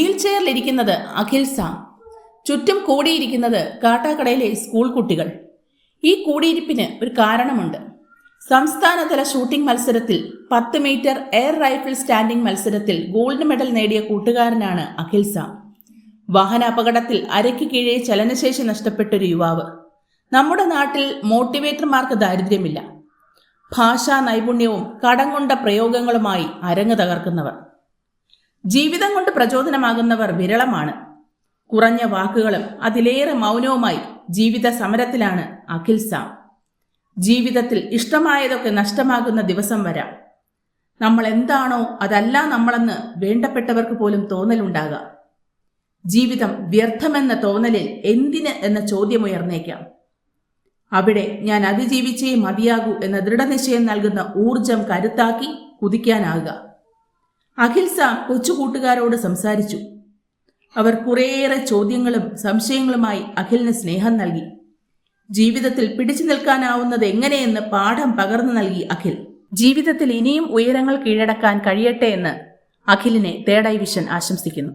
ചെയറിലിരിക്കുന്നത് Akhil Sam. ചുറ്റും കൂടിയിരിക്കുന്നത് കാട്ടാക്കടയിലെ school കുട്ടികൾ. ഈ കൂടിയിരിപ്പിന് ഒരു കാരണമുണ്ട്. സംസ്ഥാനതല ഷൂട്ടിംഗ് മത്സരത്തിൽ പത്ത് മീറ്റർ എയർ റൈഫിൾ സ്റ്റാൻഡിംഗ് മത്സരത്തിൽ ഗോൾഡ് മെഡൽ നേടിയ കൂട്ടുകാരനാണ് അഖിൽ സാം. വാഹന അപകടത്തിൽ അരയ്ക്ക് കീഴേ ചലനശേഷി നഷ്ടപ്പെട്ടൊരു യുവാവ്. നമ്മുടെ നാട്ടിൽ മോട്ടിവേറ്റർമാർക്ക് ദാരിദ്ര്യമില്ല. ഭാഷാ നൈപുണ്യവും കടം കൊണ്ട പ്രയോഗങ്ങളുമായി അരങ്ങ് തകർക്കുന്നവർ. ജീവിതം കൊണ്ട് പ്രചോദനമാകുന്നവർ വിരളമാണ്. കുറഞ്ഞ വാക്കുകളും അതിലേറെ മൗനവുമായി ജീവിത സമരത്തിലാണ് അഖിൽ സാം ജീവിതത്തിൽ ഇഷ്ടമായതൊക്കെ നഷ്ടമാകുന്ന ദിവസം വരാം. നമ്മൾ എന്താണോ അതല്ല നമ്മളെന്ന് വേണ്ടപ്പെട്ടവർക്ക് പോലും തോന്നലുണ്ടാകാം. ജീവിതം വ്യർത്ഥമെന്ന തോന്നലിൽ എന്തിന് എന്ന ചോദ്യമുയർന്നേക്കാം. അവിടെ ഞാൻ അതിജീവിച്ചേ മതിയാകൂ എന്ന ദൃഢനിശ്ചയം നൽകുന്ന ഊർജം കരുത്താക്കി കുതിക്കാനാകുക. അഖിൽ സാം കൊച്ചു കൂട്ടുകാരോട് സംസാരിച്ചു. അവർ കുറേയേറെ ചോദ്യങ്ങളും സംശയങ്ങളുമായി അഖിലിന് സ്നേഹം നൽകി. ജീവിതത്തിൽ പിടിച്ചു നിൽക്കാനാവുന്നത് എങ്ങനെയെന്ന് പാഠം പകർന്നു നൽകി അഖിൽ. ജീവിതത്തിൽ ഇനിയും ഉയരങ്ങൾ കീഴടക്കാൻ കഴിയട്ടെ എന്ന് അഖിലിനെ തേഡൈവിഷൻ വിഷൻ ആശംസിക്കുന്നു.